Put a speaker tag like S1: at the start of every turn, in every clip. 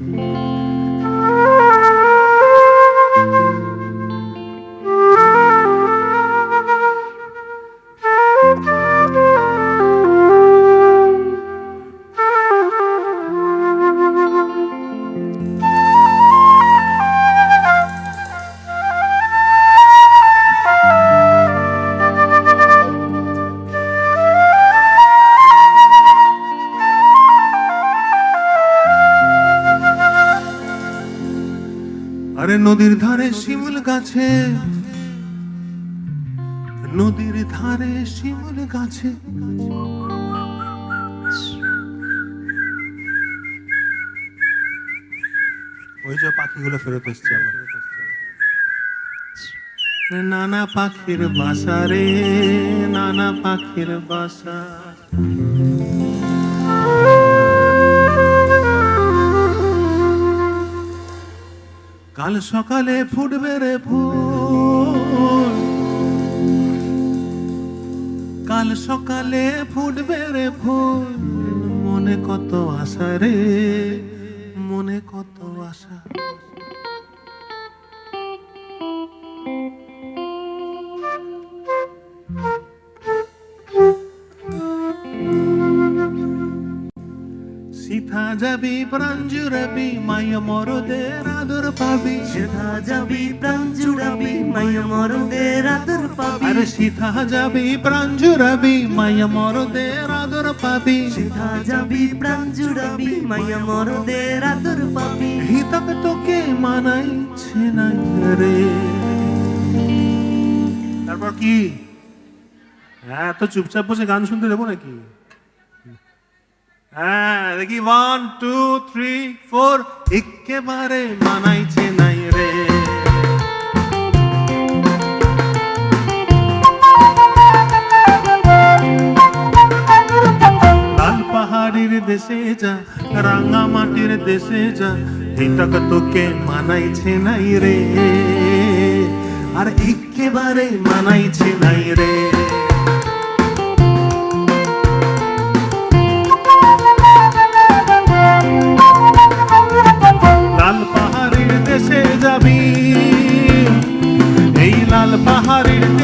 S1: Mm-hmm. আরে নদীর ধারে শিমুল গাছে। নদীর ধারে শিমুল গাছে। ওই যে পাখিগুলো ফেরত এসছে নানা পাখির বাসা রে, নানা পাখির বাসা। কাল সকালে ফুটবে রে ফুল। কাল সকালে ফুটবে রে ফুল। মনে কত আশা রে, মনে কত আশা। যাবি প্রাণ জুড়াবি মায়া মরদের আদর পাবি।
S2: সেথা যাবি প্রাণ জুড়াবি মায়া মরদের আদর পাবি।
S1: আরে সিথা যাবি প্রাণ জুড়াবি মায়া মরদের আদর পাবি।
S2: সেথা যাবি প্রাণ জুড়াবি মায়া মরদের আদর পাবি।
S1: হিতাক তোকে মানাইছে না রে। তারপর কি? হ্যাঁ তো চুপচাপ বসে গান শুনতে দেবো নাকি? হ্যাঁ দেখি ওয়ান টু থ্রি ফোর একেবারে মানাইছে নাই রে। লাল পাহাড়ির দেশে যা, রাঙা মাটির দেশে যা হিতাক তোকে মানাইছে নাই রে। আর একেবারে মানাইছে নাই রে।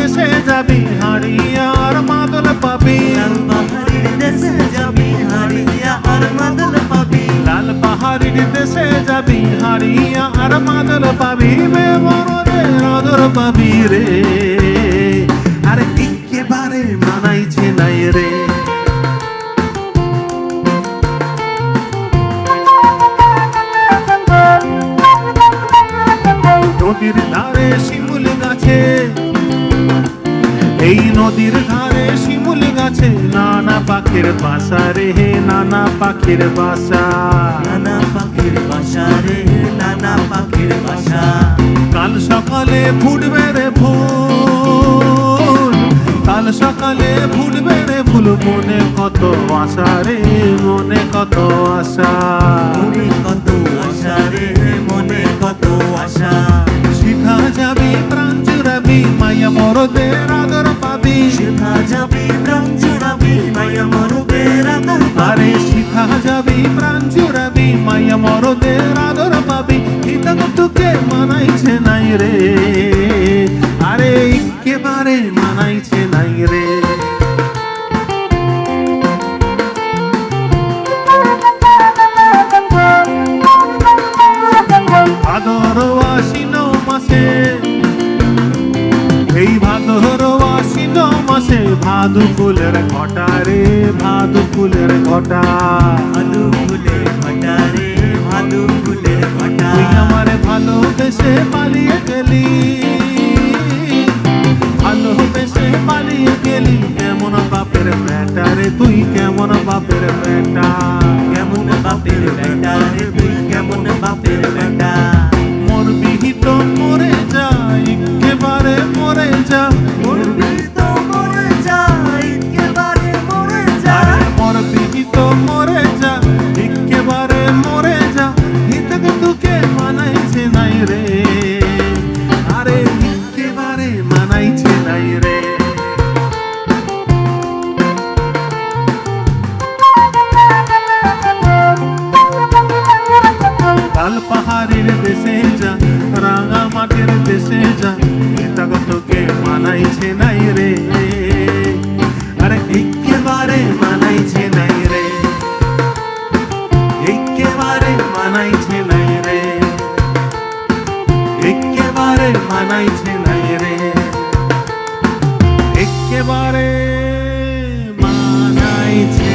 S1: দেশে যাবি হারিয়া আর মাদল পাবি।
S2: লাল পাহাড়ির দেশে যাবি হারিয়া আর মাদল পাবি।
S1: লাল পাহাড়ির দেশে যাবি হারিয়া আর মাদল পাবি। বে বড়দের আদর পাবি রে। এই নদীর ধারে শিমুল গাছে নানা পাখির বাসা রে নানা পাখির বাসা।
S2: নানা পাখির বাসা রে নানা পাখির বাসা।
S1: কাল সকালে ফুটবে রে ফুল কাল সকালে ফুটবে রে ফুল মনে কত আশা রে মনে কত আশা।
S2: মনে কত আশা রে মনে কত আশা।
S1: শিখা যাবে প্রাণ জুড়াবি মায়া মরদের আদর পাবি।
S2: শিখা যাবি প্রাণ জুড়াবি মায়া মরদের আদর পাবি।
S1: শিখা যাবি প্রাণ জুড়াবি মায়া মরদের আদর পাবি। হিতাক তোকে মানাইছে নাই রে। ভাদু ফুলের ঘটা রে ভাদু ফুলের ঘটা।
S2: ভাদু ফুলের ঘটা রে ভাদু ফুলের ঘটা।
S1: তুই আমারে ভালোবেসে পালিয়ে গেলি। মিশে যা তাগো তোকে মানাইছে নাই রে। আরে একেবারে মানাইছে নাই রে। একেবারে মানাইছে নাই রে। একেবারে মানাইছে নাই রে। একেবারে মানাইছে